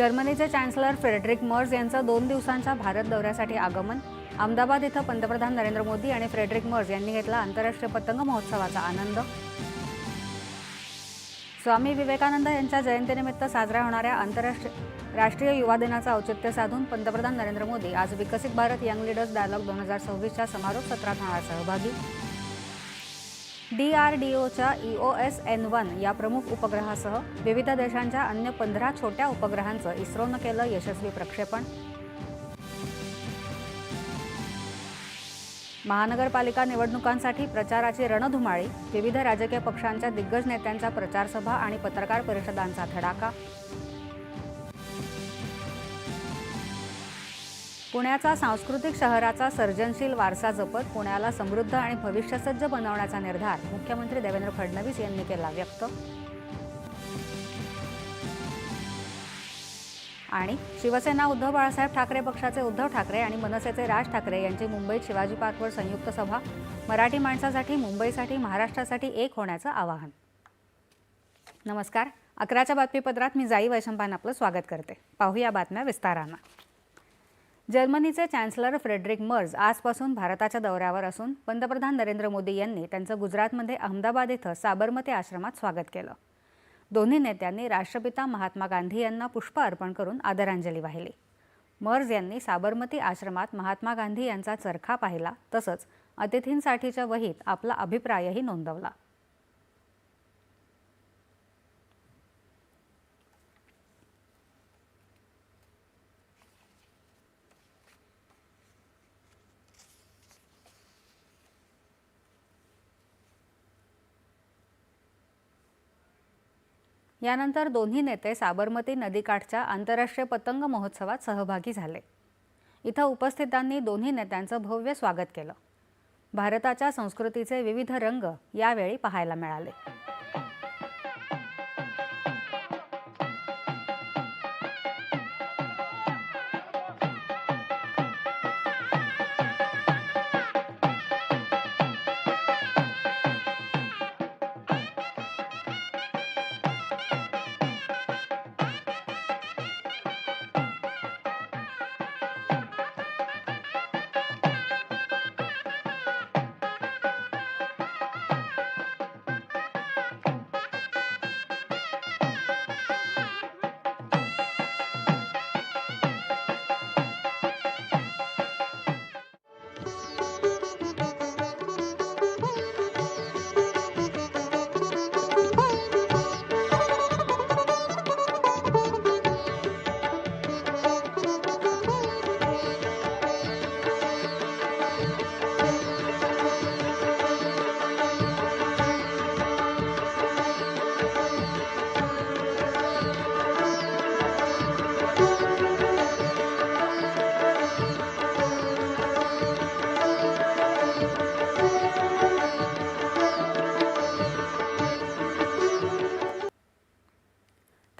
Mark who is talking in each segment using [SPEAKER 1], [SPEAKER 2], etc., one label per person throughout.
[SPEAKER 1] जर्मनीचे chancellor Friedrich Merz यांचं दोन दिवसांच्या भारत दौऱ्यासाठी आगमन अहमदाबाद इथं पंतप्रधान नरेंद्र मोदी आणि फ्रेडरिक मर्ज यांनी घेतला आंतरराष्ट्रीय पतंग महोत्सवाचा आनंद. स्वामी विवेकानंद यांच्या जयंतीनिमित्त साजऱ्या होणाऱ्या आंतरराष्ट्रीय राष्ट्रीय युवा दिनाचं औचित्य साधून पंतप्रधान नरेंद्र मोदी आज विकसित भारत यंग लीडर्स डायलॉग दोन हजार सव्वीसच्या समारोप सत्रात होणार सहभागी डीआरडीओच्या ओ एस एन वन या प्रमुख उपग्रहासह विविध देशांच्या अन्य पंधरा छोट्या उपग्रहांचं इस्रोनं केलं यशस्वी प्रक्षेपण. महानगरपालिका निवडणुकांसाठी प्रचाराची रणधुमाळी विविध राजकीय पक्षांच्या दिग्गज नेत्यांच्या प्रचारसभा आणि पत्रकार परिषदांचा धडाका. पुण्याचा सांस्कृतिक शहराचा सर्जनशील वारसा जपत पुण्याला समृद्ध आणि भविष्यसज्ज बनवण्याचा निर्धार मुख्यमंत्री देवेंद्र फडणवीस यांनी केला व्यक्त. आणि शिवसेना उद्धव बाळासाहेब ठाकरे पक्षाचे उद्धव ठाकरे आणि मनसेचे राज ठाकरे यांची मुंबईत शिवाजी पार्कवर संयुक्त सभा मराठी माणसासाठी मुंबईसाठी महाराष्ट्रासाठी एक होण्याचं आवाहन. नमस्कार. अकराच्या बातमीपत्रात मी जाई वैशंपान आपलं स्वागत करते. पाहूया बातम्या विस्तारानं. जर्मनीचे चॅन्सलर फ्रेडरिक मर्ज आजपासून भारताच्या दौऱ्यावर असून पंतप्रधान नरेंद्र मोदी यांनी त्यांचं गुजरातमध्ये अहमदाबाद इथं साबरमती आश्रमात स्वागत केलं. दोन्ही नेत्यांनी राष्ट्रपिता महात्मा गांधी यांना पुष्प अर्पण करून आदरांजली वाहिली. मर्ज यांनी साबरमती आश्रमात महात्मा गांधी यांचा चरखा पाहिला तसंच अतिथींसाठीच्या वहीत आपला अभिप्रायही नोंदवला. यानंतर दोन्ही नेते साबरमती नदीकाठच्या आंतरराष्ट्रीय पतंग महोत्सवात सहभागी झाले. इथं उपस्थितांनी दोन्ही नेत्यांचं भव्य स्वागत केलं. भारताच्या संस्कृतीचे विविध रंग यावेळी पाहायला मिळाले.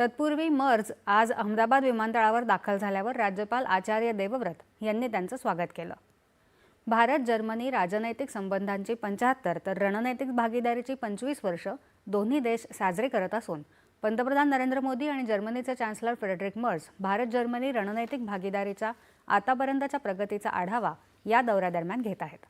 [SPEAKER 1] तत्पूर्वी मर्ज आज अहमदाबाद विमानतळावर दाखल झाल्यावर राज्यपाल आचार्य देवव्रत यांनी त्यांचं स्वागत केलं. भारत जर्मनी राजनैतिक संबंधांची पंच्याहत्तर तर रणनैतिक भागीदारीची पंचवीस वर्ष दोन्ही देश साजरे करत असून पंतप्रधान नरेंद्र मोदी आणि जर्मनीचे chancellor Friedrich Merz Bharat Germany रणनैतिक भागीदारीच्या आतापर्यंतच्या प्रगतीचा आढावा या दौऱ्यादरम्यान घेत आहेत.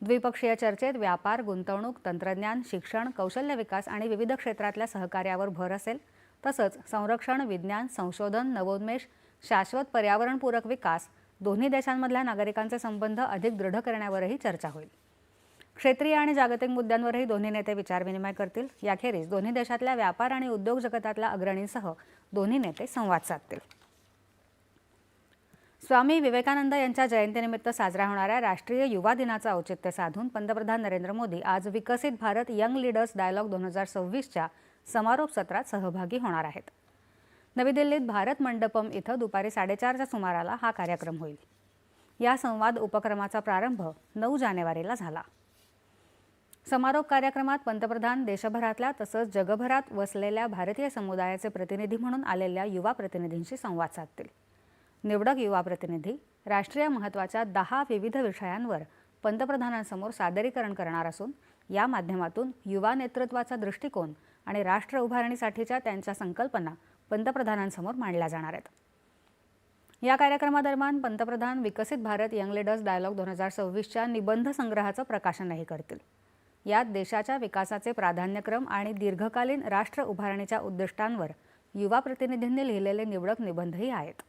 [SPEAKER 1] द्विपक्षीय चर्चेत व्यापार गुंतवणूक तंत्रज्ञान शिक्षण कौशल्य विकास आणि विविध क्षेत्रातल्या सहकार्यावर भर असेल तसंच संरक्षण विज्ञान संशोधन नवोन्मेष शाश्वत पर्यावरणपूरक विकास दोन्ही देशांमधल्या नागरिकांचे संबंध अधिक दृढ करण्यावरही चर्चा होईल. क्षेत्रीय आणि जागतिक मुद्द्यांवरही दोन्ही नेते विचारविनिमय करतील. याखेरीज दोन्ही देशातल्या व्यापार आणि उद्योग जगतातल्या अग्रणींसह दोन्ही नेते संवाद साधतील. स्वामी विवेकानंद यांच्या जयंतीनिमित्त साजरा होणाऱ्या राष्ट्रीय युवा दिनाचं औचित्य साधून पंतप्रधान नरेंद्र मोदी आज विकसित भारत यंग लीडर्स डायलॉग दोन हजार सव्वीसच्या समारोप सत्रात सहभागी होणार आहेत. नवी दिल्लीत भारत मंडपम इथं दुपारी साडेचारच्या सुमाराला हा कार्यक्रम होईल. या संवाद उपक्रमाचा प्रारंभ नऊ जानेवारीला झाला. समारोप कार्यक्रमात पंतप्रधान देशभरातल्या तसंच जगभरात वसलेल्या भारतीय समुदायाचे प्रतिनिधी म्हणून आलेल्या युवा प्रतिनिधींशी संवाद साधतील. निवडक युवा प्रतिनिधी राष्ट्रीय महत्त्वाच्या दहा विविध विषयांवर पंतप्रधानांसमोर सादरीकरण करणार असून या माध्यमातून युवा नेतृत्वाचा दृष्टिकोन आणि राष्ट्र उभारणीसाठीच्या त्यांच्या संकल्पना पंतप्रधानांसमोर मांडल्या जाणार आहेत. या कार्यक्रमादरम्यान पंतप्रधान विकसित भारत यंग लिडर्स डायलॉग दोन हजार सव्वीसच्या निबंध संग्रहाचं प्रकाशनही करतील. यात देशाच्या विकासाचे प्राधान्यक्रम आणि दीर्घकालीन राष्ट्र उभारणीच्या उद्दिष्टांवर युवा प्रतिनिधींनी लिहिलेले निवडक निबंधही आहेत.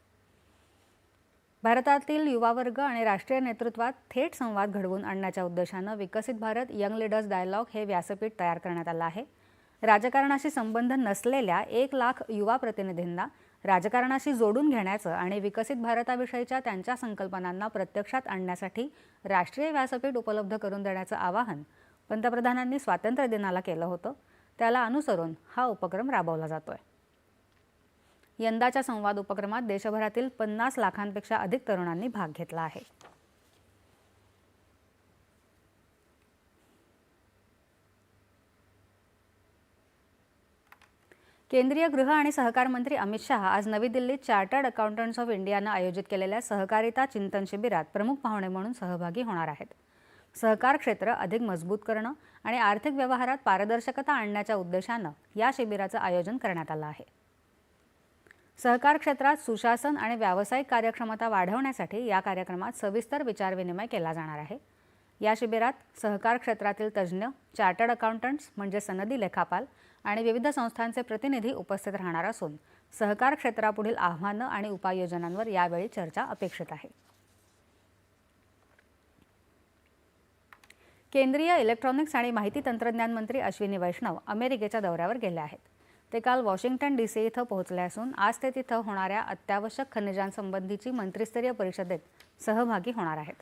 [SPEAKER 1] भारतातील युवा वर्ग आणि राष्ट्रीय नेतृत्वात थेट संवाद घडवून आणण्याच्या उद्देशानं विकसित भारत यंग लिडर्स डायलॉग हे व्यासपीठ तयार करण्यात आलं आहे. राजकारणाशी संबंध नसलेल्या एक लाख युवा प्रतिनिधींना राजकारणाशी जोडून घेण्याचं आणि विकसित भारताविषयीच्या त्यांच्या संकल्पनांना प्रत्यक्षात आणण्यासाठी राष्ट्रीय व्यासपीठ उपलब्ध करून देण्याचं आवाहन पंतप्रधानांनी स्वातंत्र्य दिनाला केलं होतं. त्याला अनुसरून हा उपक्रम राबवला जातोय. यंदाच्या संवाद उपक्रमात देशभरातील पन्नास लाखांपेक्षा अधिक तरुणांनी भाग घेतला आहे. केंद्रीय गृह आणि सहकार मंत्री अमित शहा आज नवी दिल्लीत चार्टर्ड अकाउंटंट्स ऑफ इंडियानं आयोजित केलेल्या सहकारिता चिंतन शिबिरात प्रमुख पाहुणे म्हणून सहभागी होणार आहेत. सहकार क्षेत्र अधिक मजबूत करणं आणि आर्थिक व्यवहारात पारदर्शकता आणण्याच्या उद्देशानं या शिबिराचं आयोजन करण्यात आलं आहे. सहकार क्षेत्रात सुशासन आणि व्यावसायिक कार्यक्षमता वाढवण्यासाठी या कार्यक्रमात सविस्तर विचारविनिमय केला जाणार आहे. या शिबिरात सहकार क्षेत्रातील तज्ज्ञ चार्टर्ड अकाउंटंट्स म्हणजे सनदी लेखापाल आणि विविध संस्थांचे प्रतिनिधी उपस्थित राहणार असून सहकार क्षेत्रापुढील आव्हानं आणि उपाययोजनांवर यावेळी चर्चा अपेक्षित आहे. केंद्रीय इलेक्ट्रॉनिक्स आणि माहिती तंत्रज्ञान मंत्री अश्विनी वैष्णव अमेरिकेच्या दौऱ्यावर गेले आहेत. ते काल वॉशिंग्टन डी सी इथं पोहोचले असून आज ते तिथं होणाऱ्या अत्यावश्यक खनिजांसंबंधीची मंत्रिस्तरीय परिषदेत सहभागी होणार आहेत.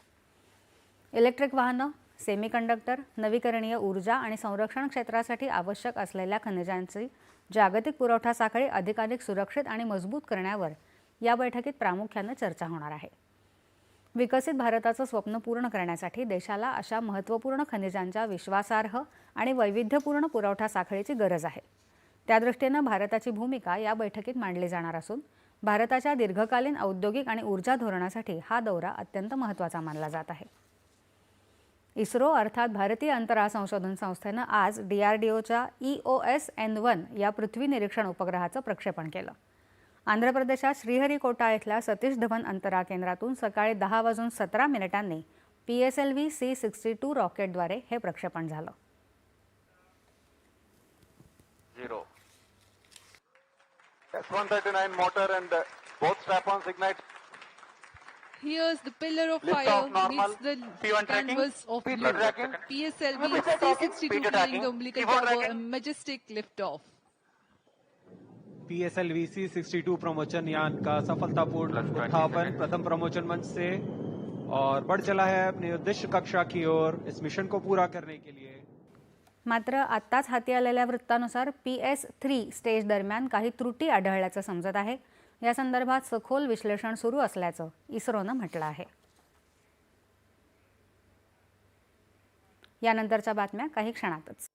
[SPEAKER 1] इलेक्ट्रिक वाहनं सेमीकंडक्टर नवीकरणीय ऊर्जा आणि संरक्षण क्षेत्रासाठी आवश्यक असलेल्या खनिजांची जागतिक पुरवठा साखळी अधिकाधिक सुरक्षित आणि मजबूत करण्यावर या बैठकीत प्रामुख्यानं चर्चा होणार आहे. विकसित भारताचं स्वप्न पूर्ण करण्यासाठी देशाला अशा महत्त्वपूर्ण खनिजांच्या विश्वासार्ह आणि वैविध्यपूर्ण पुरवठा साखळीची गरज आहे. त्यादृष्टीनं भारताची भूमिका या बैठकीत मांडली जाणार असून भारताच्या दीर्घकालीन औद्योगिक आणि ऊर्जा धोरणासाठी हा दौरा अत्यंत महत्त्वाचा मानला जात आहे. इस्रो अर्थात भारतीय अंतराळ संशोधन संस्थेनं आज डी आर डी ओच्या E O S N one या पृथ्वी निरीक्षण उपग्रहाचं प्रक्षेपण केलं. आंध्र प्रदेशात श्रीहरिकोटा इथल्या सतीश धवन अंतराळ केंद्रातून सकाळी दहा वाजून सतरा मिनिटांनी P S L V C sixty two रॉकेटद्वारे हे प्रक्षेपण झालं.
[SPEAKER 2] Zero.
[SPEAKER 3] Here's the pillar of fire meets the canvas of blue. PSLV C62
[SPEAKER 2] hitting
[SPEAKER 3] the umbilical tower, a majestic liftoff.
[SPEAKER 4] PSLV C62 प्रमोशन यान का सफलतापूर्ण उत्थापन प्रथम प्रमोशन मंच से और बढ़ चला है अपने उद्देश्य कक्षा की ओर इस मिशन को पूरा करने के लिए।
[SPEAKER 1] मात्र आता हाथी आलेल्या वृत्तानुसार पी एस थ्री स्टेज दरमियान का त्रुटी आढळल्याचं समजत आहे. या संदर्भात सखोल विश्लेषण सुरू असल्याचं इस्रोनं म्हटलं आहे. यानंतरच्या बातम्या काही क्षणातच.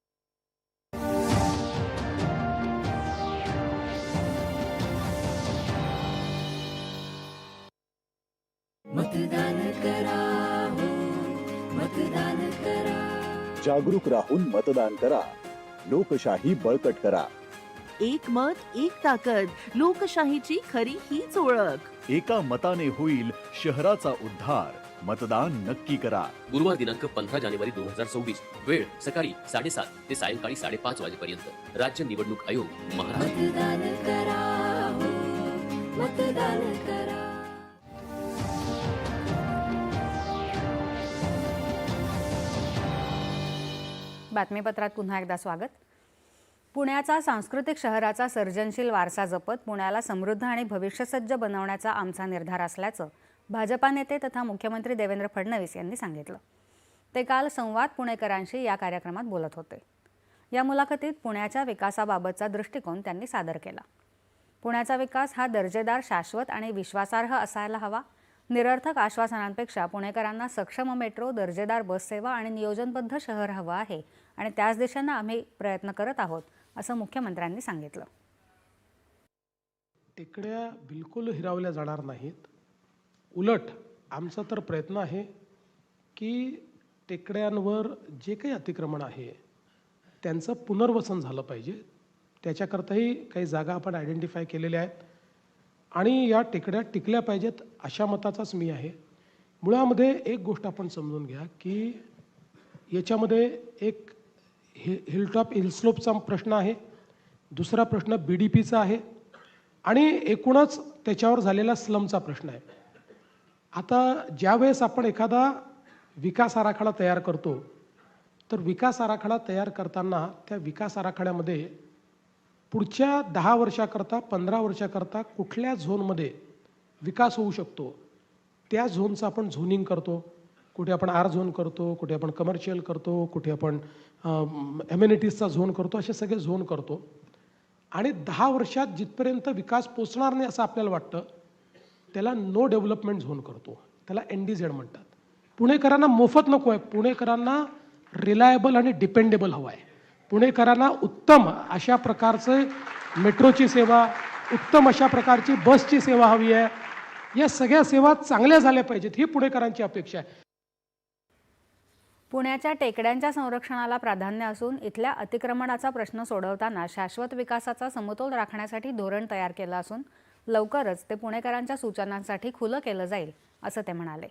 [SPEAKER 5] मतदान करा हो मतदान करा.
[SPEAKER 6] जागरूक राहून मतदान करा. लोकशाही बळकट करा.
[SPEAKER 7] एक मत एक ताकद. लोकशाहीची खरी हीच ओळख.
[SPEAKER 6] एका मताने होईल शहराचा उद्धार. मतदान नक्की करा.
[SPEAKER 8] गुरुवार दिनांक पंधरा जानेवारी दोन हजार सव्वीस. वेळ सकाळी साडेसात ते सायंकाळी साडेपाच वाजेपर्यंत. राज्य निवडणूक आयोग महाराष्ट्र.
[SPEAKER 5] हो. मतदान करा.
[SPEAKER 1] बातमीपत्रात पुन्हा एकदा स्वागत. पुण्याचा सांस्कृतिक शहराचा सर्जनशील वारसा जपत पुण्याला समृद्ध आणि भविष्यसज्ज बनवण्याचा आमचा निर्धार असल्याचं भाजपा नेते तथा मुख्यमंत्री देवेंद्र फडणवीस यांनी सांगितलं. ते काल संवाद पुणेकरांशी या कार्यक्रमात बोलत होते. या मुलाखतीत पुण्याच्या विकासाबाबतचा दृष्टिकोन त्यांनी सादर केला. पुण्याचा विकास हा दर्जेदार शाश्वत आणि विश्वासार्ह असायला हवा. निरर्थक आश्वासनांपेक्षा पुणेकरांना सक्षम मेट्रो दर्जेदार बससेवा आणि नियोजनबद्ध शहर हवं आहे आणि त्याच दिशेनं आम्ही प्रयत्न करत आहोत. असं मुख्यमंत्र्यांनी सांगितलं.
[SPEAKER 9] टेकड्या बिलकुल हिरावल्या जाणार नाहीत. उलट आमचा तर प्रयत्न आहे की टेकड्यांवर जे काही अतिक्रमण आहे त्यांचं पुनर्वसन झालं पाहिजे. त्याच्याकरताही काही जागा आपण आयडेंटिफाय केलेल्या आहेत. आणि या टेकड्या टिकल्या पाहिजेत अशा मताचाच मी आहे. मुळामध्ये एक गोष्ट आपण समजून घ्या की याच्यामध्ये एक हि हिलटॉप हिलस्लोपचा प्रश्न आहे. दुसरा प्रश्न बी डी पीचा आहे. आणि एकूणच त्याच्यावर झालेला स्लमचा प्रश्न आहे. आता ज्यावेळेस आपण एखादा विकास आराखडा तयार करतो तर विकास आराखडा तयार करताना त्या विकास आराखड्यामध्ये पुढच्या दहा वर्षाकरता पंधरा वर्षाकरता कुठल्या झोनमध्ये विकास होऊ शकतो त्या झोनचं आपण झोनिंग करतो. कुठे आपण आर झोन करतो कुठे आपण कमर्शियल करतो कुठे आपण एम्युनिटीजचा झोन करतो असे सगळे झोन करतो. आणि दहा वर्षात जिथपर्यंत विकास पोचणार नाही असं आपल्याला वाटतं त्याला नो डेव्हलपमेंट झोन करतो. त्याला एन डी झेड म्हणतात. पुणेकरांना मोफत नको आहे. पुणेकरांना रिलायबल आणि डिपेंडेबल हवं आहे. पुणेकरांना उत्तम अशा प्रकारचे मेट्रोची सेवा उत्तम अशा प्रकारची बसची सेवा हवी आहे. या सगळ्या सेवा चांगल्या झाल्या पाहिजेत. ही पुणेकरांची अपेक्षा आहे.
[SPEAKER 1] पुण्याच्या टेकड्यांच्या संरक्षणाला प्राधान्य असून इथल्या अतिक्रमणाचा प्रश्न सोडवताना शाश्वत विकासाचा समतोल राखण्यासाठी धोरण तयार केलं असून लवकरच ते पुणेकरांच्या सूचनांसाठी खुलं केलं जाईल असं ते म्हणाले.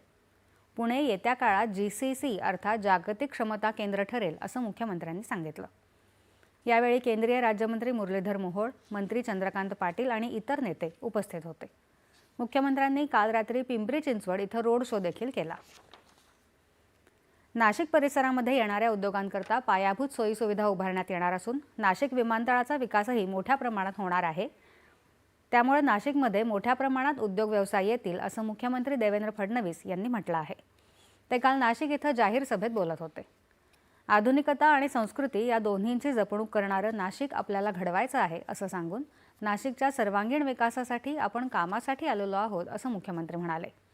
[SPEAKER 1] पुणे येत्या काळात जी सी सी अर्थात जागतिक क्षमता केंद्र ठरेल असं मुख्यमंत्र्यांनी सांगितलं. यावेळी केंद्रीय राज्यमंत्री मुरलीधर मोहोळ मंत्री चंद्रकांत पाटील आणि इतर नेते उपस्थित होते. मुख्यमंत्र्यांनी काल रात्री पिंपरी चिंचवड इथं रोड शो देखील केला. नाशिक परिसरामध्ये येणाऱ्या उद्योगांकरता पायाभूत सोयीसुविधा उभारण्यात येणार असून नाशिक विमानतळाचा विकासही मोठ्या प्रमाणात होणार आहे. त्यामुळे नाशिकमध्ये मोठ्या प्रमाणात उद्योग व्यवसाय येतील असं मुख्यमंत्री देवेंद्र फडणवीस यांनी म्हटलं आहे. ते काल नाशिक इथं जाहीर सभेत बोलत होते. आधुनिकता आणि संस्कृती या दोन्हींची जपणूक करणारं नाशिक आपल्याला घडवायचं आहे असं सांगून नाशिकच्या सर्वांगीण विकासासाठी आपण कामासाठी आलेलो आहोत असं मुख्यमंत्री म्हणाले.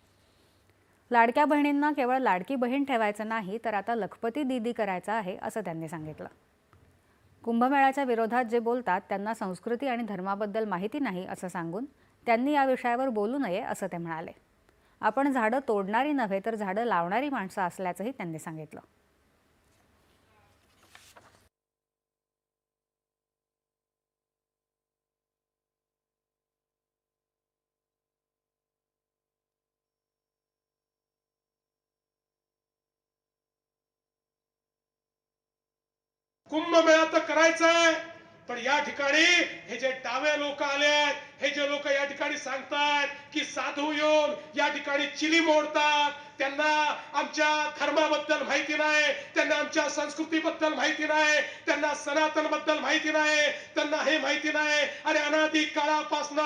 [SPEAKER 1] लाडक्या बहिणींना केवळ लाडकी बहीण ठेवायचं नाही तर आता लखपती दीदी करायचं आहे असं त्यांनी सांगितलं. कुंभमेळ्याच्या विरोधात जे बोलतात त्यांना संस्कृती आणि धर्माबद्दल माहिती नाही असं सांगून त्यांनी या विषयावर बोलू नये असं ते म्हणाले. आपण झाडं तोडणारी नव्हे तर झाडं लावणारी माणसं असल्याचंही त्यांनी सांगितलं.
[SPEAKER 9] कुंभमेळा तर करायचा आहे पण या ठिकाणी हे जे डावे लोक आले आहेत हे जे लोक या ठिकाणी सांगतात की साधू येऊन या ठिकाणी चिली मोडतात त्यांना आमच्या धर्माबद्दल माहिती नाही त्यांना आमच्या संस्कृतीबद्दल माहिती नाही त्यांना सनातनबद्दल माहिती नाही त्यांना हे माहिती नाही. अरे अनादी काळापासून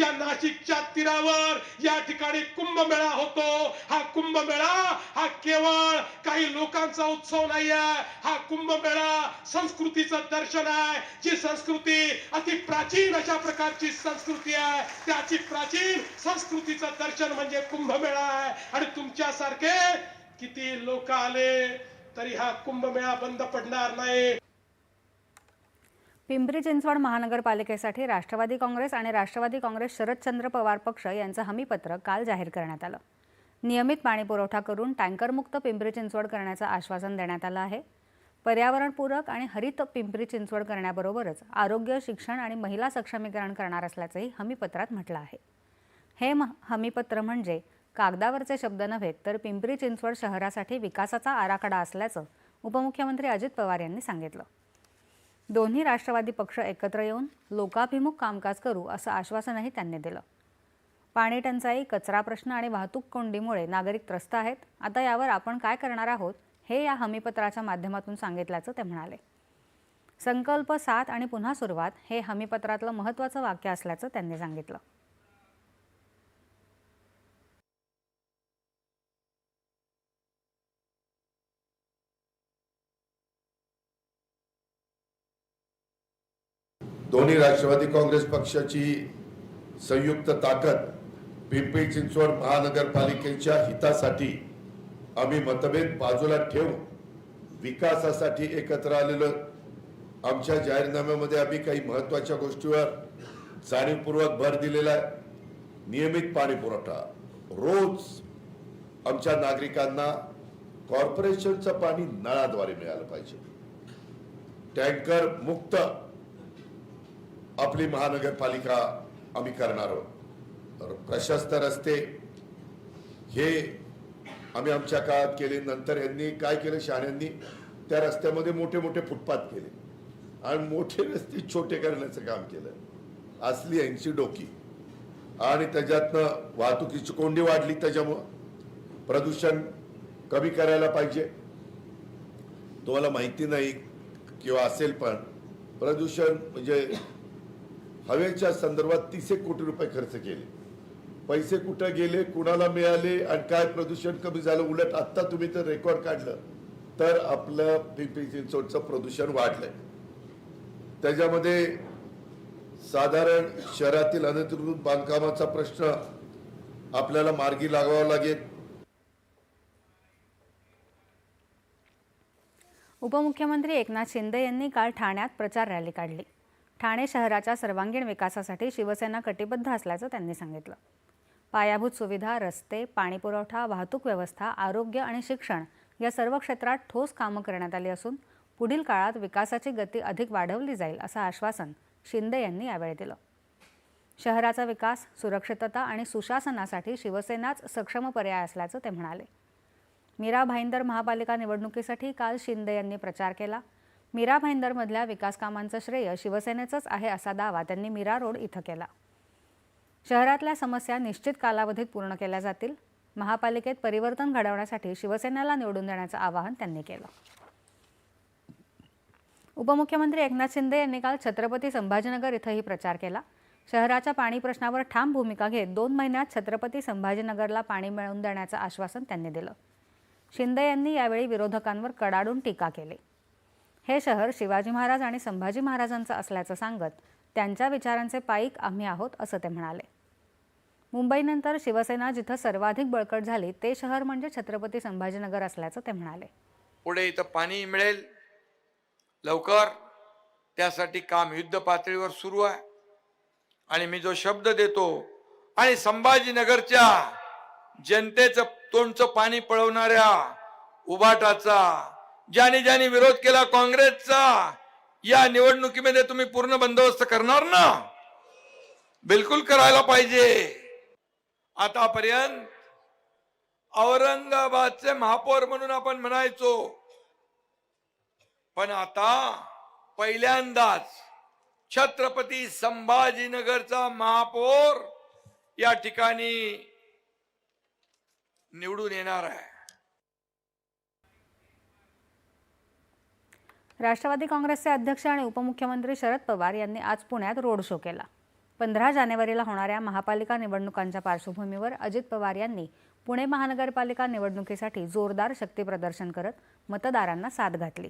[SPEAKER 9] या नाशिकच्या तीरावर या ठिकाणी कुंभमेळा होतो. हा कुंभमेळा हा केवळ काही लोकांचा उत्सव नाही आहे हा कुंभमेळा संस्कृतीचं दर्शन आहे. जी संस्कृती अति प्राचीन अशा प्रकारची संस्कृती संस्कृती आहे. त्याची प्राचीन संस्कृतीचं दर्शन म्हणजे कुंभमेळा आहे. आणि तुमच्यासारखे किती लोक आले तरी हा कुंभमेळा बंद पडणार नाही.
[SPEAKER 1] पिंपरी चिंचवड महानगरपालिकेसाठी राष्ट्रवादी काँग्रेस आणि राष्ट्रवादी काँग्रेस शरदचंद्र पवार पक्ष यांचं हमीपत्र काल जाहीर करण्यात आलं. नियमित पाणीपुरवठा करून टँकरमुक्त पिंपरी चिंचवड करण्याचं आश्वासन देण्यात आलं आहे. पर्यावरणपूरक आणि हरित पिंपरी चिंचवड करण्याबरोबरच आरोग्य शिक्षण आणि महिला सक्षमीकरण करणार असल्याचंही हमीपत्रात म्हटलं आहे. हे म हमीपत्र म्हणजे कागदावरचे शब्द नव्हे तर पिंपरी चिंचवड शहरासाठी विकासाचा आराखडा असल्याचं उपमुख्यमंत्री अजित पवार यांनी सांगितलं. दोन्ही राष्ट्रवादी पक्ष एकत्र येऊन लोकाभिमुख कामकाज करू असं आश्वासनही त्यांनी दिलं. पाणी टंचाई कचरा प्रश्न आणि वाहतूक कोंडीमुळे नागरिक त्रस्त आहेत. आता यावर आपण काय करणार आहोत? हे या हमीपत्राच्या माध्यमातून सांगितल्याचं ते म्हणाले. संकल्प सात आणि पुन्हा सुरुवात हे हमीपत्रातलं महत्त्वाचं वाक्य असल्याचं त्यांनी सांगितलं.
[SPEAKER 10] दोन्ही राष्ट्रवादी काँग्रेस पक्षाची संयुक्त ताकद पिंपरी चिंचवड महानगरपालिकेच्या हितासाठी आम्ही मतभेद बाजूला ठेवून विकासासाठी एकत्र आलेलो. आमच्या जाहीरनाम्यामध्ये आम्ही काही महत्त्वाच्या गोष्टीवर जाणीवपूर्वक भर दिलेला आहे. नियमित पाणी पुरवठा. रोज आमच्या नागरिकांना कॉर्पोरेशनचं पाणी नळाद्वारे मिळालं पाहिजे. टँकर मुक्त आपली महानगरपालिका आम्ही करणार आहोत. प्रशस्त रस्ते हे आम्ही आमच्या काळात केले नंतर यांनी काय केलं शहाण्यांनी त्या रस्त्यामध्ये मोठे मोठे फुटपाथ केले. आणि मोठे रस्ते छोटे करण्याचं काम केलं. असली यांची डोकी. आणि त्याच्यातनं वाहतुकीची कोंडी वाढली त्याच्यामुळं. प्रदूषण कमी करायला पाहिजे. तुम्हाला माहिती नाही किंवा असेल पण प्रदूषण म्हणजे हवेच्या संदर्भात तीस एक कोटी रुपये खर्च केले. पैसे कुठं गेले कुणाला मिळाले आणि काय प्रदूषण कमी झालं उलट आत्ता तुम्ही तर रेकॉर्ड काढलं. तर आपलं पिंपरी चिंचवडचं प्रदूषण वाढलंय. त्याच्यामध्ये साधारण शहरातील अनधिकृत बांधकामाचा प्रश्न आपल्याला मार्गी लागावा लागेल.
[SPEAKER 1] उपमुख्यमंत्री एकनाथ शिंदे यांनी काल ठाण्यात प्रचार रॅली काढली. ठाणे शहराच्या सर्वांगीण विकासासाठी शिवसेना कटिबद्ध असल्याचं त्यांनी सांगितलं. पायाभूत सुविधा रस्ते पाणीपुरवठा वाहतूक व्यवस्था आरोग्य आणि शिक्षण या सर्व क्षेत्रात ठोस कामं करण्यात आली असून पुढील काळात विकासाची गती अधिक वाढवली जाईल असं आश्वासन शिंदे यांनी यावेळी दिलं. शहराचा विकास सुरक्षितता आणि सुशासनासाठी शिवसेनाच सक्षम पर्याय असल्याचं ते म्हणाले. मीरा भाईंदर महापालिका निवडणुकीसाठी काल शिंदे यांनी प्रचार केला. मीरा भाईंदरमधल्या विकास कामांचं श्रेय शिवसेनेचंच आहे असा दावा त्यांनी मीरा रोड इथं केला. शहरातल्या समस्या निश्चित कालावधीत पूर्ण केल्या जातील. महापालिकेत परिवर्तन घडवण्यासाठी शिवसेनेला निवडून देण्याचं आवाहन त्यांनी केलं. उपमुख्यमंत्री एकनाथ शिंदे यांनी काल छत्रपती संभाजीनगर इथंही प्रचार केला. शहराच्या पाणी प्रश्नावर ठाम भूमिका घेत दोन महिन्यात छत्रपती संभाजीनगरला पाणी मिळवून देण्याचं आश्वासन त्यांनी दिलं. शिंदे यांनी यावेळी विरोधकांवर कडाडून टीका केली. हे शहर शिवाजी महाराज आणि संभाजी महाराजांचं असल्याचं सांगत त्यांच्या विचारांचे पाईक आम्ही आहोत असं ते म्हणाले. मुंबईनंतर शिवसेना जिथं सर्वाधिक बळकट झाली ते शहर म्हणजे छत्रपती संभाजीनगर असल्याचं ते म्हणाले.
[SPEAKER 11] पुढे इथं पाणी मिळेल. लवकर. त्यासाठी काम युद्ध पातळीवर सुरू आहे. आणि मी जो शब्द देतो आणि संभाजीनगरच्या जनतेचं तोंडचं पाणी पळवणाऱ्या उबाटाचा ज्याने ज्याने विरोध केला काँग्रेसचा या निवडणुकीमध्ये तुम्ही पूर्ण बंदोबस्त करणार ना? बिलकुल करायला पाहिजे. आतापर्यंत औरंगाबादचे महापौर म्हणून आपण म्हणायचो. पण आता पहिल्यांदाच छत्रपती संभाजीनगरचा महापौर या ठिकाणी निवडून येणार आहे.
[SPEAKER 1] राष्ट्रवादी काँग्रेसचे अध्यक्ष आणि उपमुख्यमंत्री शरद पवार यांनी आज पुण्यात रोड शो केला. पंधरा जानेवारीला होणाऱ्या महापालिका निवडणुकांच्या पार्श्वभूमीवर अजित पवार यांनी पुणे महानगरपालिका निवडणुकीसाठी जोरदार शक्तीप्रदर्शन करत मतदारांना साथ घातली.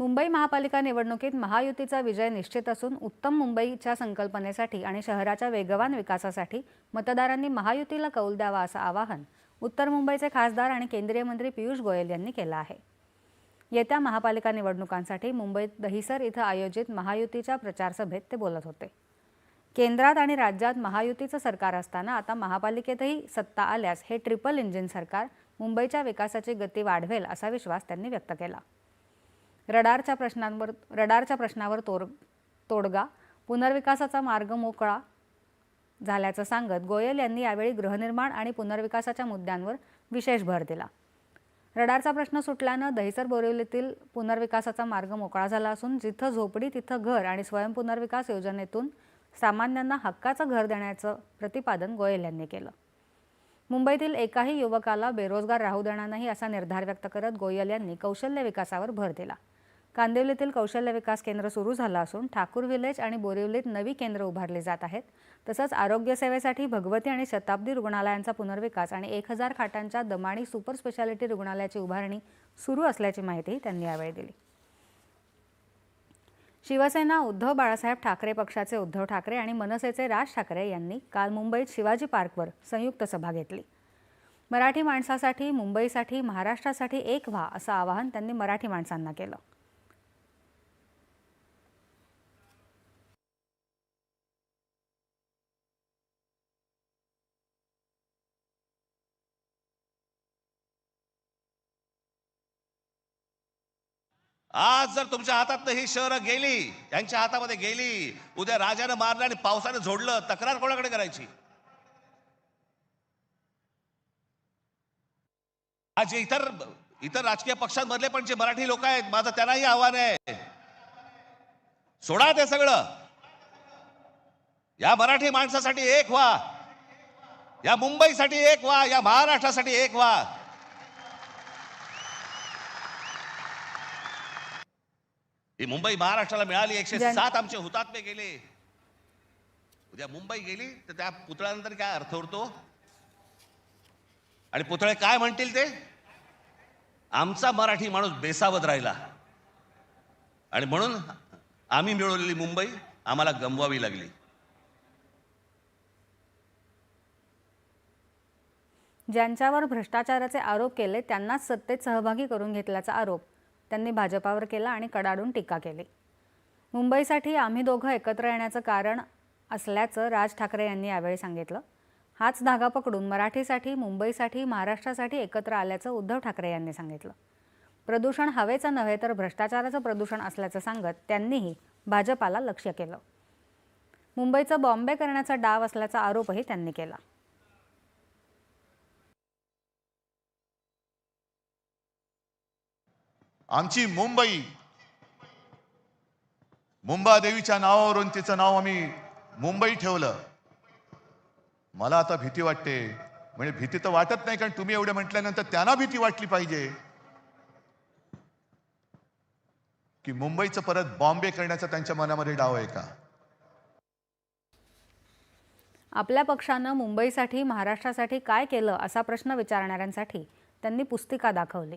[SPEAKER 1] मुंबई महापालिका निवडणुकीत महायुतीचा विजय निश्चित असून उत्तम मुंबईच्या संकल्पनेसाठी आणि शहराच्या वेगवान विकासासाठी मतदारांनी महायुतीला कौल द्यावा असं आवाहन उत्तर मुंबईचे खासदार आणि केंद्रीय मंत्री पियुष गोयल यांनी केलं आहे. येत्या महापालिका निवडणुकांसाठी मुंबईत दहिसर इथं आयोजित महायुतीच्या प्रचारसभेत ते बोलत होते. केंद्रात आणि राज्यात महायुतीचं सरकार असताना आता महापालिकेतही सत्ता आल्यास हे ट्रिपल इंजिन सरकार मुंबईच्या विकासाची गती वाढवेल असा विश्वास त्यांनी व्यक्त केला. रडारच्या प्रश्नांवर रडारच्या प्रश्नावर तोर तोडगा पुनर्विकासाचा मार्ग मोकळा झाल्याचं सांगत गोयल यांनी यावेळी गृहनिर्माण आणि पुनर्विकासाच्या मुद्द्यांवर विशेष भर दिला. रडारचा प्रश्न सुटल्यानं दहिसर बोरिवलीतील पुनर्विकासाचा मार्ग मोकळा झाला असून जिथं झोपडी तिथं घर आणि स्वयंपुनर्विकास योजनेतून सामान्यांना हक्काचं घर देण्याचं प्रतिपादन गोयल यांनी केलं. मुंबईतील एकाही युवकाला बेरोजगार राहू देणार नाही असा निर्धार व्यक्त करत गोयल यांनी कौशल्य विकासावर भर दिला. कांदिवलीतील कौशल्य विकास केंद्र सुरू झालं असून ठाकूर विलेज आणि बोरिवलीत नवी केंद्र उभारली जात आहेत. तसंच आरोग्यसेवेसाठी भगवती आणि शताब्दी रुग्णालयांचा पुनर्विकास आणि एक हजार खाटांच्या दमाणी सुपर स्पेशालिटी रुग्णालयाची उभारणी सुरू असल्याची माहिती त्यांनी यावेळी दिली. शिवसेना उद्धव बाळासाहेब ठाकरे पक्षाचे उद्धव ठाकरे आणि मनसेचे राज ठाकरे यांनी काल मुंबईत शिवाजी पार्कवर संयुक्त सभा घेतली. मराठी माणसासाठी मुंबईसाठी महाराष्ट्रासाठी एक व्हा असं आवाहन त्यांनी मराठी माणसांना केलं.
[SPEAKER 12] आज जर तुमच्या हातात ही शहरं गेली यांच्या हातामध्ये गेली उद्या राजानं मारलं आणि पावसानं झोडलं तक्रार कोणाकडे करायची? आज इतर इतर राजकीय पक्षांमधले पण जे मराठी लोक आहेत माझं त्यांनाही आव्हान आहे. सोडा ते सगळं. या मराठी माणसासाठी एक व्हा. या मुंबईसाठी एक व्हा या महाराष्ट्रासाठी एक व्हा. ही मुंबई महाराष्ट्राला मिळाली एकशे सात आमचे हुतात्मे गेले. उद्या मुंबई गेली तर त्या पुतळ्यानंतर काय अर्थ उरतो? आणि पुतळे काय म्हणतील ते? आमचा मराठी माणूस बेसावत राहिला. आणि म्हणून आम्ही मिळवलेली मुंबई आम्हाला गमवावी लागली.
[SPEAKER 1] ज्यांच्यावर भ्रष्टाचाराचे आरोप केले त्यांनाच सत्तेत सहभागी करून घेतल्याचा आरोप. त्यांनी भाजपावर केला आणि कडाडून टीका केली. मुंबईसाठी आम्ही दोघं एकत्र येण्याचं कारण असल्याचं राज ठाकरे यांनी यावेळी सांगितलं. हाच धागा पकडून मराठीसाठी मुंबईसाठी महाराष्ट्रासाठी एकत्र आल्याचं उद्धव ठाकरे यांनी सांगितलं. प्रदूषण हवेचं नव्हे तर भ्रष्टाचाराचं प्रदूषण असल्याचं सांगत त्यांनीही भाजपाला लक्ष्य केलं. मुंबईचं बॉम्बे करण्याचा डाव असल्याचा आरोपही त्यांनी केला.
[SPEAKER 13] आमची मुंबई मुंबादेवीच्या नावावरून तिचं नाव आम्ही मुंबई ठेवलं. मला आता भीती वाटते. म्हणजे भीती तर वाटत नाही कारण तुम्ही एवढे म्हटल्यानंतर त्यांना भीती वाटली पाहिजे. की मुंबईचं परत बॉम्बे करण्याचा त्यांच्या मनामध्ये डाव आहे का?
[SPEAKER 1] आपल्या पक्षानं मुंबईसाठी महाराष्ट्रासाठी काय केलं असा प्रश्न विचारणाऱ्यांसाठी त्यांनी पुस्तिका दाखवली.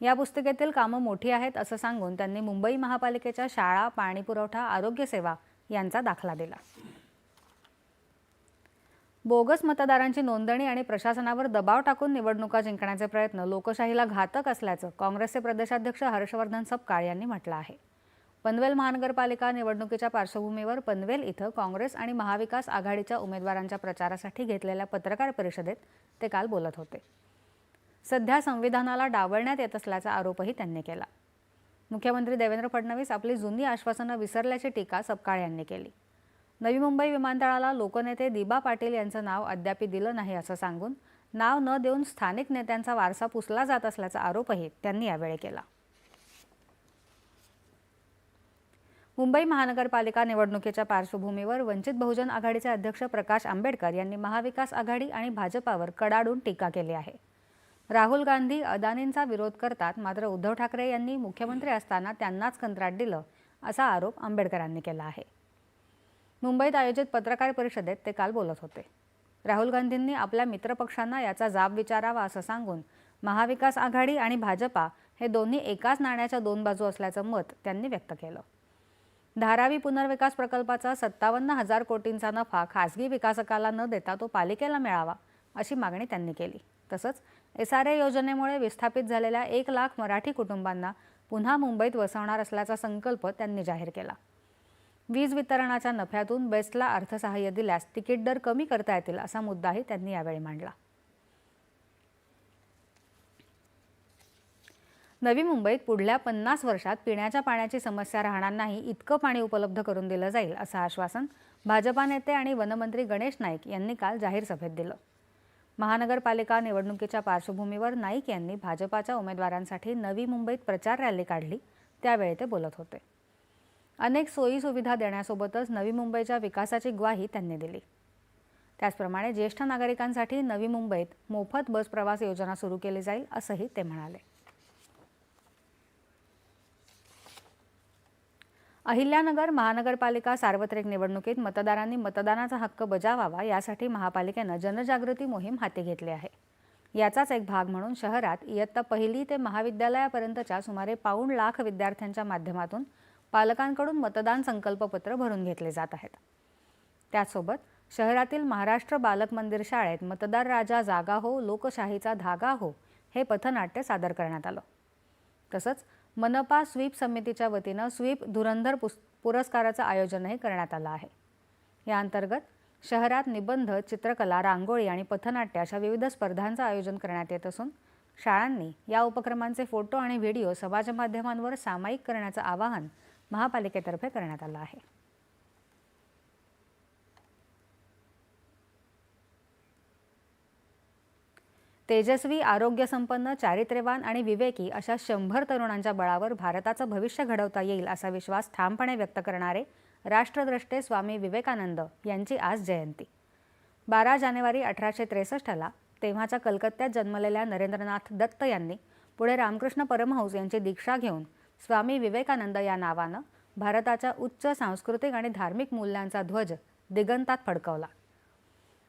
[SPEAKER 1] या पुस्तिकेतील कामं मोठी आहेत असं सांगून त्यांनी मुंबई महापालिकेच्या शाळा पाणीपुरवठा आरोग्यसेवा यांचा दाखला दिला. बोगस मतदारांची नोंदणी आणि प्रशासनावर दबाव टाकून निवडणुका जिंकण्याचे प्रयत्न लोकशाहीला घातक असल्याचं काँग्रेसचे प्रदेशाध्यक्ष हर्षवर्धन सपकाळ यांनी म्हटलं आहे. पनवेल महानगरपालिका निवडणुकीच्या पार्श्वभूमीवर पनवेल इथं काँग्रेस आणि महाविकास आघाडीच्या उमेदवारांच्या प्रचारासाठी घेतलेल्या पत्रकार परिषदेत ते काल बोलत होते. सध्या संविधानाला डावळण्यात येत असल्याचा आरोपही त्यांनी केला. मुख्यमंत्री देवेंद्र फडणवीस आपली जुनी आश्वासनं विसरल्याची टीका सपकाळ यांनी केली. नवी मुंबई विमानतळाला लोकनेते दिबा पाटील यांचं नाव अद्याप दिलं नाही असं सांगून नाव न देऊन स्थानिक नेत्यांचा वारसा पुसला जात असल्याचा आरोपही त्यांनी यावेळी केला. मुंबई महानगरपालिका निवडणुकीच्या पार्श्वभूमीवर वंचित बहुजन आघाडीचे अध्यक्ष प्रकाश आंबेडकर यांनी महाविकास आघाडी आणि भाजपावर कडाडून टीका केली आहे. राहुल गांधी अदानींचा विरोध करतात मात्र उद्धव ठाकरे यांनी मुख्यमंत्री असताना त्यांनाच कंत्राट दिलं असा आरोप आंबेडकरांनी केला आहे. मुंबईत आयोजित पत्रकार परिषदेत ते काल बोलत होते. राहुल गांधींनी आपल्या मित्रपक्षांना याचा जाब विचारावा असं सांगून महाविकास आघाडी आणि भाजपा हे दोन्ही एकाच नाण्याच्या दोन बाजू असल्याचं मत त्यांनी व्यक्त केलं. धारावी पुनर्विकास प्रकल्पाचा सत्तावन्न हजार कोटींचा नफा खासगी विकासकाला न देता तो पालिकेला मिळावा अशी मागणी त्यांनी केली. तसंच एस आर ए योजनेमुळे विस्थापित झालेल्या एक लाख मराठी कुटुंबांना पुन्हा मुंबईत वसवणार असल्याचा संकल्प त्यांनी जाहीर केला. वीज वितरणाच्या नफ्यातून बेस्टला अर्थसहाय्य दिल्यास तिकीट दर कमी करता येतील असा मुद्दाही त्यांनी यावेळी मांडला. नवी मुंबईत पुढल्या पन्नास वर्षात पिण्याच्या पाण्याची समस्या राहणार नाही इतकं पाणी उपलब्ध करून दिलं जाईल असं आश्वासन भाजपा नेते आणि वनमंत्री गणेश नाईक यांनी काल जाहीर सभेत दिलं. महानगरपालिका निवडणुकीच्या पार्श्वभूमीवर नाईक यांनी भाजपाच्या उमेदवारांसाठी नवी मुंबईत प्रचार रॅली काढली. त्यावेळी ते बोलत होते. अनेक सोयी सुविधा देण्यासोबतच नवी मुंबईच्या विकासाची ग्वाही त्यांनी दिली. त्याचप्रमाणे ज्येष्ठ नागरिकांसाठी नवी मुंबईत मोफत बस प्रवास योजना सुरू केली जाईल असंही ते म्हणाले. अहिल्यानगर महानगरपालिका सार्वत्रिक निवडणुकीत मतदारांनी मतदानाचा हक्क बजावावा यासाठी महापालिकेनं जनजागृती मोहीम हाती घेतली आहे. याचाच एक भाग म्हणून शहरात इयत्ता पहिली ते महाविद्यालयापर्यंतच्या सुमारे पाऊण लाख विद्यार्थ्यांच्या माध्यमातून पालकांकडून मतदान संकल्पपत्र भरून घेतले जात आहेत. त्याचसोबत शहरातील महाराष्ट्र बालक मंदिर शाळेत मतदार राजा जागा हो लोकशाहीचा धागा हो हे पथनाट्य सादर करण्यात आलं. तसंच मनपा स्वीप समितीच्या वतीनं स्वीप धुरंधर पुस पुरस्काराचं आयोजनही करण्यात आलं आहे. या अंतर्गत शहरात निबंध चित्रकला रांगोळी आणि पथनाट्य अशा विविध स्पर्धांचं आयोजन करण्यात येत असून शाळांनी या उपक्रमांचे फोटो आणि व्हिडिओ समाजमाध्यमांवर सामायिक करण्याचं आवाहन महापालिकेतर्फे करण्यात आलं आहे. तेजस्वी आरोग्यसंपन्न चारित्र्यवान आणि विवेकी अशा शंभर तरुणांच्या बळावर भारताचं भविष्य घडवता येईल असा विश्वास ठामपणे व्यक्त करणारे राष्ट्रद्रष्टे स्वामी विवेकानंद यांची आज जयंती. बारा जानेवारी अठराशे त्रेसष्टला तेव्हाच्या कलकत्त्यात जन्मलेल्या नरेंद्रनाथ दत्त यांनी पुढे रामकृष्ण परमहंस यांची दीक्षा घेऊन स्वामी विवेकानंद या नावानं भारताच्या उच्च सांस्कृतिक आणि धार्मिक मूल्यांचा ध्वज दिगंतात फडकवला.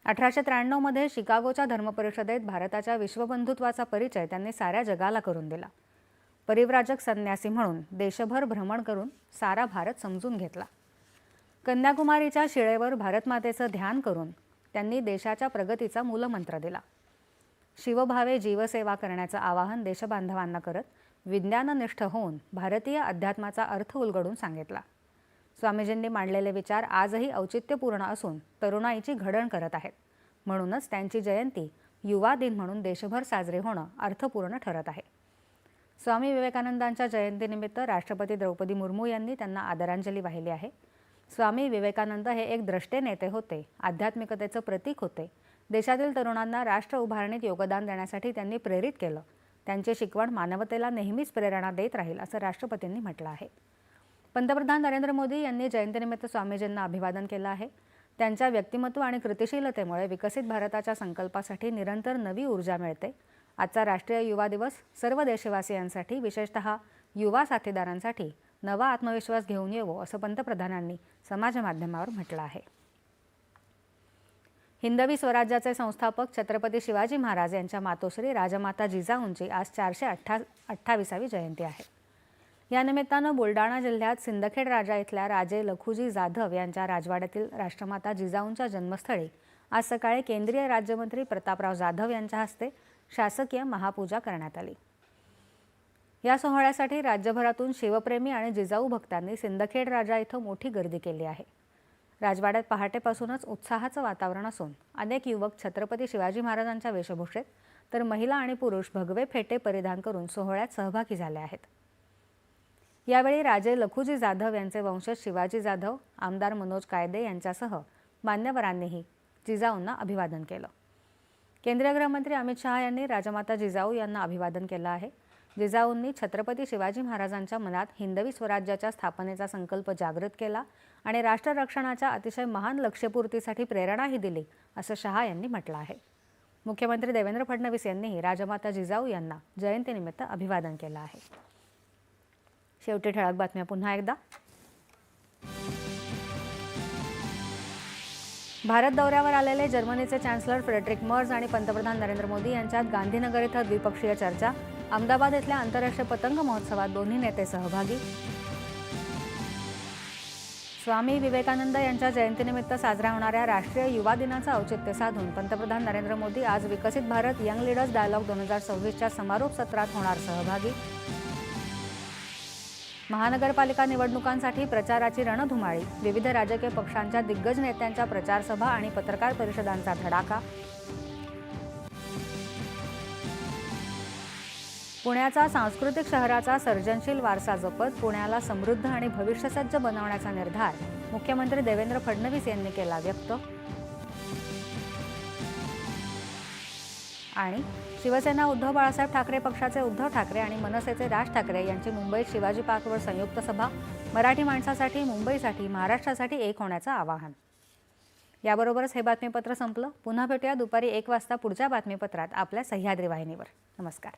[SPEAKER 1] अठराशे त्र्याण्णवमध्ये शिकागोच्या धर्मपरिषदेत भारताच्या विश्वबंधुत्वाचा परिचय त्यांनी साऱ्या जगाला करून दिला. परिव्राजक संन्यासी म्हणून देशभर भ्रमण करून सारा भारत समजून घेतला. कन्याकुमारीच्या शिळेवर भारतमातेचं ध्यान करून त्यांनी देशाच्या प्रगतीचा मूलमंत्र दिला. शिवभावे जीवसेवा करण्याचं आवाहन देशबांधवांना करत विज्ञाननिष्ठ होऊन भारतीय अध्यात्माचा अर्थ उलगडून सांगितला. स्वामीजींनी मांडलेले विचार आजही औचित्यपूर्ण असून तरुणाईची घडण करत आहेत. म्हणूनच त्यांची जयंती युवा दिन म्हणून देशभर साजरे होणं अर्थपूर्ण ठरत आहे. स्वामी विवेकानंदांच्या जयंतीनिमित्त राष्ट्रपती द्रौपदी मुर्मू यांनी त्यांना आदरांजली वाहिली आहे. स्वामी विवेकानंद हे एक द्रष्टे नेते होते आध्यात्मिकतेचं प्रतीक होते. देशातील तरुणांना राष्ट्र उभारणीत योगदान देण्यासाठी त्यांनी प्रेरित केलं. त्यांची शिकवण मानवतेला नेहमीच प्रेरणा देत राहील असं राष्ट्रपतींनी म्हटलं आहे. पंतप्रधान नरेंद्र मोदी यांनी जयंतीनिमित्त स्वामीजींना अभिवादन केलं आहे. त्यांच्या व्यक्तिमत्व आणि कृतिशीलतेमुळे विकसित भारताच्या संकल्पासाठी निरंतर नवी ऊर्जा मिळते. आजचा राष्ट्रीय युवा दिवस सर्व देशवासियांसाठी विशेषतः युवा साथीदारांसाठी नवा आत्मविश्वास घेऊन येवो असं पंतप्रधानांनी समाजमाध्यमावर म्हटलं आहे. हिंदवी स्वराज्याचे संस्थापक छत्रपती शिवाजी महाराज यांच्या मातोश्री राजमाता जिजाऊंची आज चारशे अठ्ठा अठ्ठावीसावी जयंती आहे. या निमित्तानं बुलडाणा जिल्ह्यात सिंदखेड राजा इथल्या राजे लखुजी जाधव यांच्या राजवाड्यातील राष्ट्रमाता जिजाऊंच्या जन्मस्थळी आज सकाळी केंद्रीय राज्यमंत्री प्रतापराव जाधव यांच्या हस्ते शासकीय महापूजा करण्यात आली. या सोहळ्यासाठी राज्यभरातून शिवप्रेमी आणि जिजाऊ भक्तांनी सिंदखेड राजा इथं मोठी गर्दी केली आहे. राजवाड्यात पहाटेपासूनच उत्साहाचं वातावरण असून अनेक युवक छत्रपती शिवाजी महाराजांच्या वेशभूषेत तर महिला आणि पुरुष भगवे फेटे परिधान करून सोहळ्यात सहभागी झाले आहेत. यावेळी राजे लखुजी जाधव यांचे वंशज शिवाजी जाधव आमदार मनोज कायदे यांच्यासह मान्यवरांनीही जिजाऊंना अभिवादन केलं. केंद्रीय गृहमंत्री अमित शहा यांनी राजमाता जिजाऊ यांना अभिवादन केलं आहे. जिजाऊंनी छत्रपती शिवाजी महाराजांच्या मनात हिंदवी स्वराज्याच्या स्थापनेचा संकल्प जागृत केला आणि राष्ट्ररक्षणाच्या अतिशय महान लक्ष्यपूर्तीसाठी प्रेरणाही दिली असं शहा यांनी म्हटलं आहे. मुख्यमंत्री देवेंद्र फडणवीस यांनीही राजमाता जिजाऊ यांना जयंतीनिमित्त अभिवादन केलं आहे. शेवटी ठळक बातम्या पुन्हा एकदा. भारत दौऱ्यावर आलेले जर्मनीचे चॅन्सलर फ्रेडरिक मर्ज आणि पंतप्रधान नरेंद्र मोदी यांच्यात गांधीनगर इथं द्विपक्षीय चर्चा. अहमदाबाद इथल्या आंतरराष्ट्रीय पतंग महोत्सवात दोन्ही नेते सहभागी. स्वामी विवेकानंद यांच्या जयंतीनिमित्त साजरा होणाऱ्या राष्ट्रीय युवा दिनाचं औचित्य साधून पंतप्रधान नरेंद्र मोदी आज विकसित भारत यंग लीडर्स डायलॉग दोन हजार सव्वीसच्या समारोप सत्रात होणार सहभागी. महानगरपालिका निवडणुकांसाठी प्रचाराची रणधुमाळी. विविध राजकीय पक्षांच्या दिग्गज नेत्यांच्या प्रचारसभा आणि पत्रकार परिषदांचा धडाका. पुण्याचा सांस्कृतिक शहराचा सर्जनशील वारसा जपत पुण्याला समृद्ध आणि भविष्यसज्ज बनवण्याचा निर्धार मुख्यमंत्री देवेंद्र फडणवीस यांनी केला व्यक्त आणि शिवसेना उद्धव बाळासाहेब ठाकरे पक्षाचे उद्धव ठाकरे आणि मनसेचे राज ठाकरे यांची मुंबईत शिवाजी पार्कवर संयुक्त सभा. मराठी माणसासाठी मुंबईसाठी महाराष्ट्रासाठी एक होण्याचं आवाहन. याबरोबरच हे बातमीपत्र संपलं. पुन्हा भेटूया दुपारी एक वाजता पुढच्या बातमीपत्रात आपल्या सह्याद्री वाहिनीवर. नमस्कार.